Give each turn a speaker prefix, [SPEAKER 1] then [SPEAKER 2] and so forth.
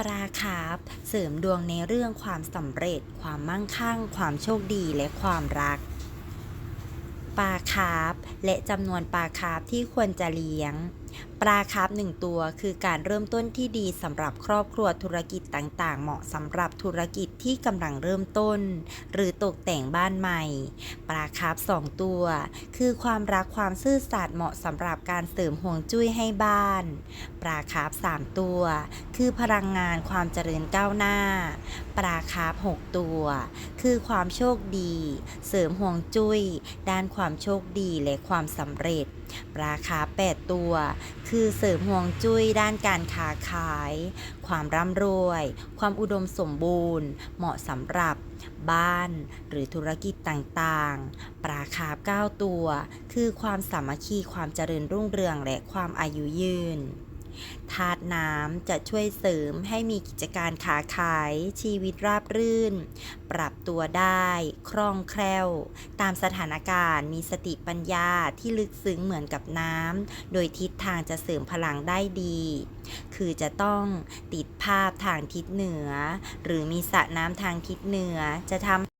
[SPEAKER 1] ปลาคาร์ฟเสริมดวงในเรื่องความสำเร็จ ความมั่งคั่ง ความโชคดีและความรัก ปลาคาร์ฟและจำนวนปลาคาร์ฟที่ควรจะเลี้ยง ปลาคาร์ฟหนึ่งตัวคือการเริ่มต้นที่ดีสำหรับครอบครัวธุรกิจต่างๆ เหมาะสำหรับธุรกิจที่กำลังเริ่มต้น หรือตกแต่งบ้านใหม่ ปลาคาร์ฟสองตัว คือความรักความซื่อสัตย์เหมาะสำหรับการเสริมห่วงจุ้ยให้บ้าน ปลาคาร์ฟสามตัว คือพลังงานความเจริญก้าวหน้า ปลาคาร์ฟหกตัว คือความโชคดี เสริมห่วงจุ้ย ด้านความโชคดีและความสำเร็จ ปลาคาร์ฟแปดตัวคือเสริมห่วงจุ้ยด้านการค้าขาย ความร่ำรวย ความอุดมสมบูรณ์ เหมาะสำหรับบ้านหรือธุรกิจต่างๆ ปลาคาร์ฟเก้าตัว คือความสามัคคีความเจริญรุ่งเรืองและความอายุยืน ธาตุน้ำจะช่วยเสริมให้มีกิจการค้าขายชีวิตราบรื่น ปรับตัวได้คล่องแคล่ว ตามสถานการณ์มีสติปัญญาที่ลึกซึ้งเหมือนกับน้ำโดยทิศทางจะเสริมพลังได้ดี คือจะต้องติดภาพทางทิศเหนือ หรือมีสระน้ำทางทิศเหนือจะทำ